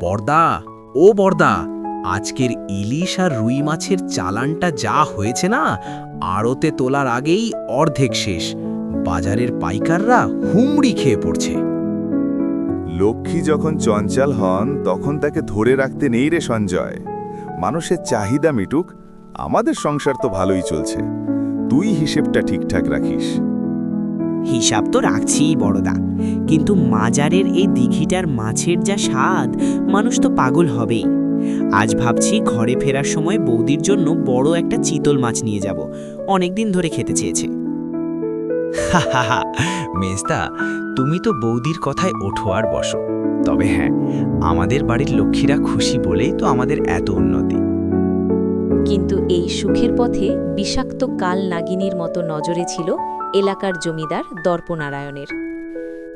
বর্দা। ও বর্দা, আজকের ইলিশ আর রুই মাছের চালানটা যা হয়েছে না, আড়তে তোলার আগেই অর্ধেক শেষ। বাজারের পাইকাররা হুমড়ি খেয়ে পড়ছে। লক্ষ্মী যখন চঞ্চল হন, তখন তাকে ধরে রাখতে নেই রে সঞ্জয়। মানুষের চাহিদা মিটুক, আমাদের সংসার তো ভালোই চলছে। তুই হিসেবটা ঠিকঠাক রাখিস। হিসাব তো রাখছিই বড়দা। কিন্তু মাজারের এই দিঘিটার মাছের যা স্বাদ মানুষ তো পাগল হবেই। আজ ভাবছি ঘরে ফেরার সময় বৌদির জন্য বড় একটা চিতল মাছ নিয়ে যাব। অনেকদিন ধরে খেতে চেয়েছে। মেজদা তুমি তো বৌদির কথায় ওঠো আর বসো। তবে হ্যাঁ আমাদের বাড়ির লক্ষ্মীরা খুশি বলেই তো আমাদের এত উন্নতি। কিন্তু এই সুখের পথে বিষাক্ত কাল নাগিনীর মতো নজরে ছিল এলাকার জমিদার দর্পনারায়ণের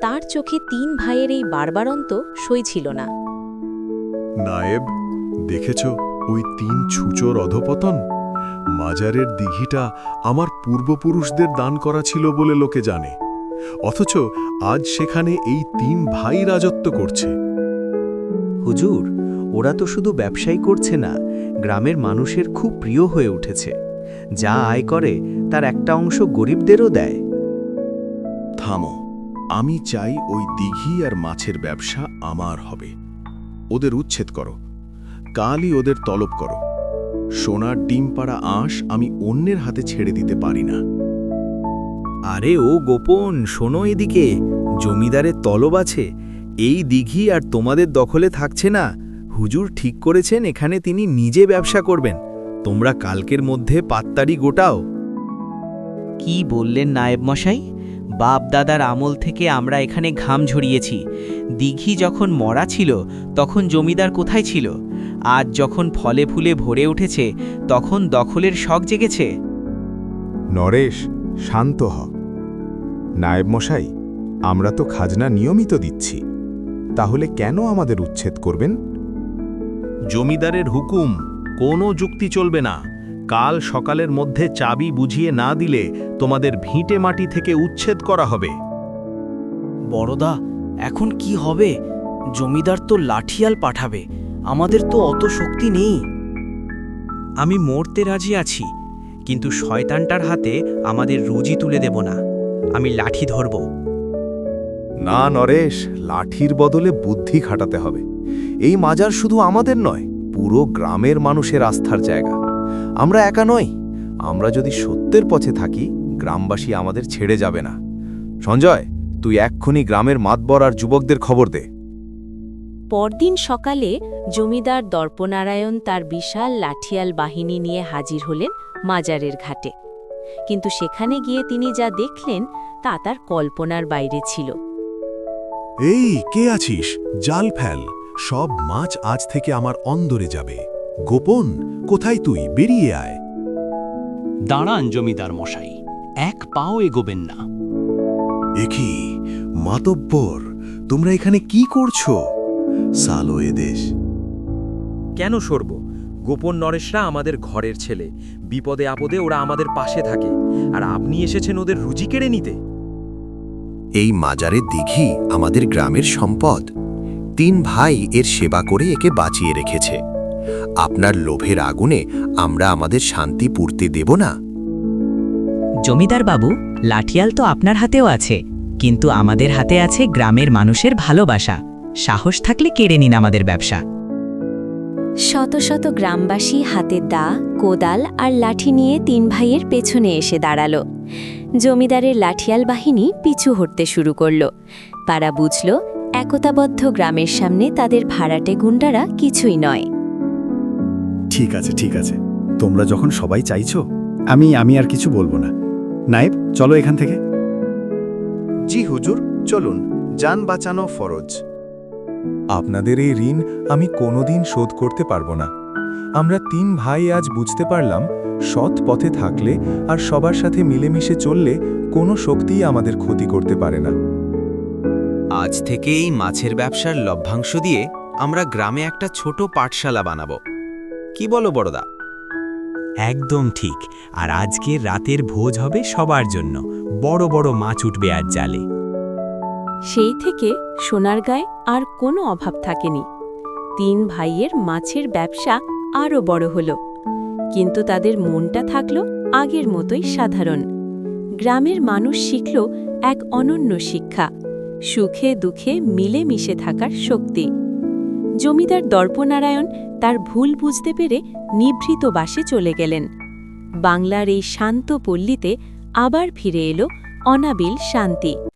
তার চোখে তিন ভাইয়ের এই বারবারন্ত সই ছিল না। নায়েব দেখেছ ওই তিন ছুচোর অধপতন? মাজারের দিঘিটা আমার পূর্বপুরুষদের দান করা ছিল বলে লোকে জানে। অথচ আজ সেখানে এই তিন ভাই রাজত্ব করছে। হুজুর ওরা তো শুধু ব্যবসাই করছে না গ্রামের মানুষের খুব প্রিয় হয়ে উঠেছে। যা আয় করে তার একটা অংশ গরিবদেরও দেয়। থামো আমি চাই ওই দিঘি আর মাছের ব্যবসা আমার হবে। ওদের উচ্ছেদ করো কালই ওদের তলব করো। সোনার ডিম পাড়া আঁশ আমি অন্যের হাতে ছেড়ে দিতে পারি না। আরে ও গোপন শোনো এদিকে জমিদারের তলব আছে এই দিঘি আর তোমাদের দখলে থাকছে না। হুজুর ঠিক করেছেন এখানে তিনি নিজে ব্যবসা করবেন। তোমরা কালকের মধ্যে পাত্তারি গোটাও। কি বললেন নায়েব মশাই? বাপ দাদার আমল থেকে আমরা এখানে ঘাম ঝরিয়েছি। দিঘি যখন মরা ছিল তখন জমিদার কোথায় ছিল? আজ যখন ফলে ফুলে ভরে উঠেছে তখন দখলের শখ জেগেছে। নরেশ শান্ত হ। নায়েব মশাই আমরা তো খাজনা নিয়মিত দিচ্ছি। তাহলে কেন আমাদের উচ্ছেদ করবেন? জমিদারের হুকুম কোনো যুক্তি চলবে না। কাল সকালের মধ্যে চাবি বুঝিয়ে না দিলে তোমাদের ভিটে মাটি থেকে উচ্ছেদ করা হবে। বড়দা এখন কি হবে? জমিদার তো লাঠিয়াল পাঠাবে। আমাদের তো অত শক্তি নেই। আমি মরতে রাজি আছি কিন্তু শয়তানটার হাতে আমাদের রুজি তুলে দেব না। আমি লাঠি ধরব। না নরেশ লাঠির বদলে বুদ্ধি খাটাতে হবে। এই মাজার শুধু আমাদের নয় পুরো গ্রামের মানুষের আস্থার জায়গা। আমরা একা নই। আমরা যদি সত্যের পথে থাকি গ্রামবাসী আমাদের ছেড়ে যাবে না। সঞ্জয় তুই এক্ষুনি গ্রামের মাতবর আর যুবকদের খবর দে। পরদিন সকালে জমিদার দর্পনারায়ণ তার বিশাল লাঠিয়াল বাহিনী নিয়ে হাজির হলেন মাজারের ঘাটে। কিন্তু সেখানে গিয়ে তিনি যা দেখলেন তা তার কল্পনার বাইরে ছিল। এই কে আছিস? জাল ফেল। সব মাছ আজ থেকে আমার অন্দরে যাবে। গোপন কোথায় তুই? বেরিয়ে আয়। দাঁড়ান জমিদার মশাই এক পাও এগোবেন না। একি মাতব্বর তোমরা এখানে কি করছ? সালো এদেশ কেন সরব? গোপন নরেশরা আমাদের ঘরের ছেলে। বিপদে আপদে ওরা আমাদের পাশে থাকে। আর আপনি এসেছেন ওদের রুজি কেড়ে নিতে। এই মাজারের দিঘি আমাদের গ্রামের সম্পদ। তিন ভাই এর সেবা করে একে বাঁচিয়ে রেখেছে। আপনার লোভের আগুনে আমরা আমাদের শান্তি পূর্তি দেব না। জমিদার বাবু লাঠিয়াল তো আপনার হাতেও আছে কিন্তু আমাদের হাতে আছে গ্রামের মানুষের ভালোবাসা। সাহস থাকলে কেড়ে নিন আমাদের ব্যবসা। শত শত গ্রামবাসী হাতে দা কোদাল আর লাঠি নিয়ে তিন ভাইয়ের পেছনে এসে দাঁড়াল। জমিদারের লাঠিয়াল বাহিনী পিছু হটতে শুরু করল। তারা বুঝল একতাবদ্ধ গ্রামের সামনে তাদের ভাড়াটে গুন্ডারা কিছুই নয়। ঠিক আছে ঠিক আছে। তোমরা যখন সবাই চাইছো আমি আমি আর কিছু বলব না। নায়েব চলো এখান থেকে। জি হুজুর চলুন। যান বাঁচানো ফরজ। আপনাদের এই ঋণ আমি কোনোদিন শোধ করতে পারব না। আমরা তিন ভাই আজ বুঝতে পারলাম সৎ পথে থাকলে আর সবার সাথে মিলেমিশে চললে কোনো শক্তিই আমাদের ক্ষতি করতে পারে না। আজ থেকে এই মাছের ব্যবসার লভ্যাংশ দিয়ে আমরা গ্রামে একটা ছোট পাঠশালা বানাবো। কি বলো বড়দা? একদম ঠিক। আর আজকে রাতের ভোজ হবে সবার জন্য। বড় বড় মাছ উঠবে আর জালে। সেই থেকে সোনার গায়ে আর কোনো অভাব থাকেনি। তিন ভাইয়ের মাছের ব্যবসা আরও বড় হল। কিন্তু তাদের মনটা থাকল আগের মতোই সাধারণ। গ্রামের মানুষ শিখল এক অনন্য শিক্ষা। সুখে দুঃখে মিলেমিশে থাকার শক্তি। জমিদার দর্পনারায়ণ তার ভুল বুঝতে পেরে নিভৃত বাসে চলে গেলেন। বাংলার এই শান্ত পল্লীতে আবার ফিরে এলো অনাবিল শান্তি।